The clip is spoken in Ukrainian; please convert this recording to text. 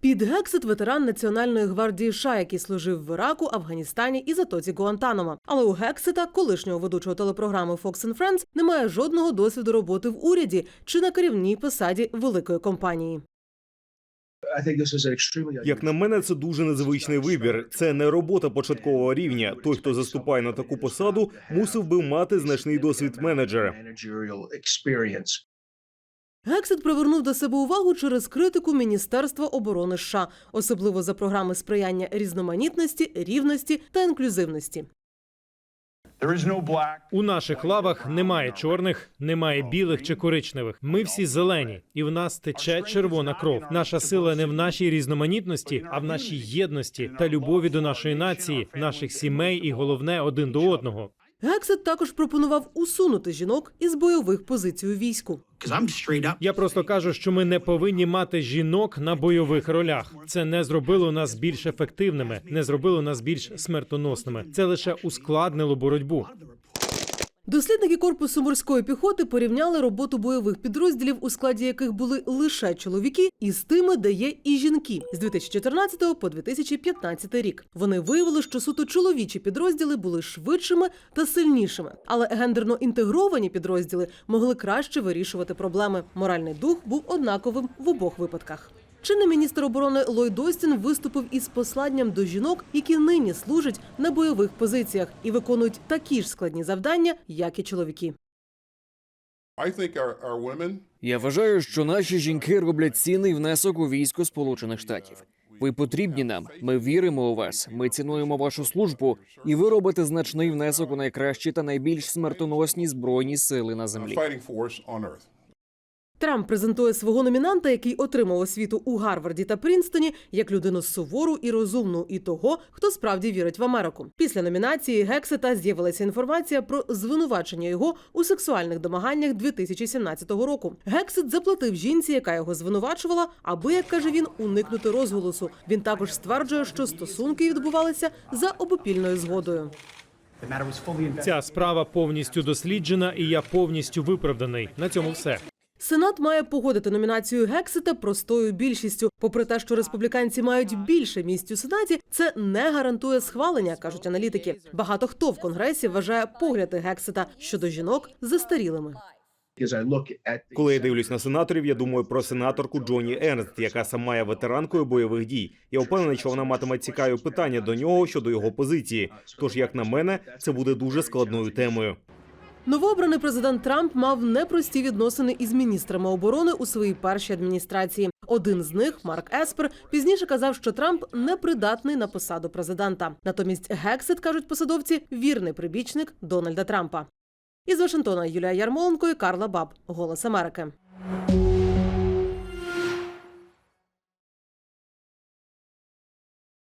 Під Гексит ветеран Національної гвардії США, який служив в Іраку, Афганістані і затоці Гуантанамо. Але у Гексита, колишнього ведучого телепрограми Fox and Friends, немає жодного досвіду роботи в уряді чи на керівній посаді великої компанії. Як на мене, це дуже незвичний вибір. Це не робота початкового рівня. Той, хто заступає на таку посаду, мусив би мати значний досвід менеджера. Гексит привернув до себе увагу через критику Міністерства оборони США, особливо за програми сприяння різноманітності, рівності та інклюзивності. У наших лавах немає чорних, немає білих чи коричневих. Ми всі зелені, і в нас тече червона кров. Наша сила не в нашій різноманітності, а в нашій єдності та любові до нашої нації, наших сімей і головне один до одного. Гексит також пропонував усунути жінок із бойових позицій у війську. Я просто кажу, що ми не повинні мати жінок на бойових ролях. Це не зробило нас більш ефективними, не зробило нас більш смертоносними. Це лише ускладнило боротьбу. Дослідники корпусу морської піхоти порівняли роботу бойових підрозділів, у складі яких були лише чоловіки, із тими, де є і жінки з 2014 по 2015 рік. Вони виявили, що суто чоловічі підрозділи були швидшими та сильнішими, але гендерно інтегровані підрозділи могли краще вирішувати проблеми. Моральний дух був однаковим в обох випадках. Чинний міністр оборони Ллойд Остін виступив із посланням до жінок, які нині служать на бойових позиціях і виконують такі ж складні завдання, як і чоловіки. Я вважаю, що наші жінки роблять цінний внесок у військо Сполучених Штатів. Ви потрібні нам. Ми віримо у вас. Ми цінуємо вашу службу, і ви робите значний внесок у найкращі та найбільш смертоносні збройні сили на землі. Трамп презентує свого номінанта, який отримав освіту у Гарварді та Прінстоні, як людину сувору і розумну, і того, хто справді вірить в Америку. Після номінації Гексета з'явилася інформація про звинувачення його у сексуальних домаганнях 2017 року. Гексет заплатив жінці, яка його звинувачувала, аби, як каже він, уникнути розголосу. Він також стверджує, що стосунки відбувалися за обопільною згодою. Ця справа повністю досліджена, і я повністю виправданий. На цьому все. Сенат має погодити номінацію Гексета простою більшістю. Попри те, що республіканці мають більше місць у сенаті, це не гарантує схвалення, кажуть аналітики. Багато хто в конгресі вважає погляди Гексета щодо жінок застарілими. Коли я дивлюсь на сенаторів, я думаю про сенаторку Джоні Ернст, яка сама є ветеранкою бойових дій. Я впевнений, що вона матиме цікаві питання до нього щодо його позиції. Тож, як на мене, це буде дуже складною темою. Новообраний президент Трамп мав непрості відносини із міністрами оборони у своїй першій адміністрації. Один з них, Марк Еспер, пізніше казав, що Трамп непридатний на посаду президента. Натомість Гексит кажуть посадовці, вірний прибічник Дональда Трампа. Із Вашингтона Юлія Ярмоленко і Карла Баб. Голос Америки.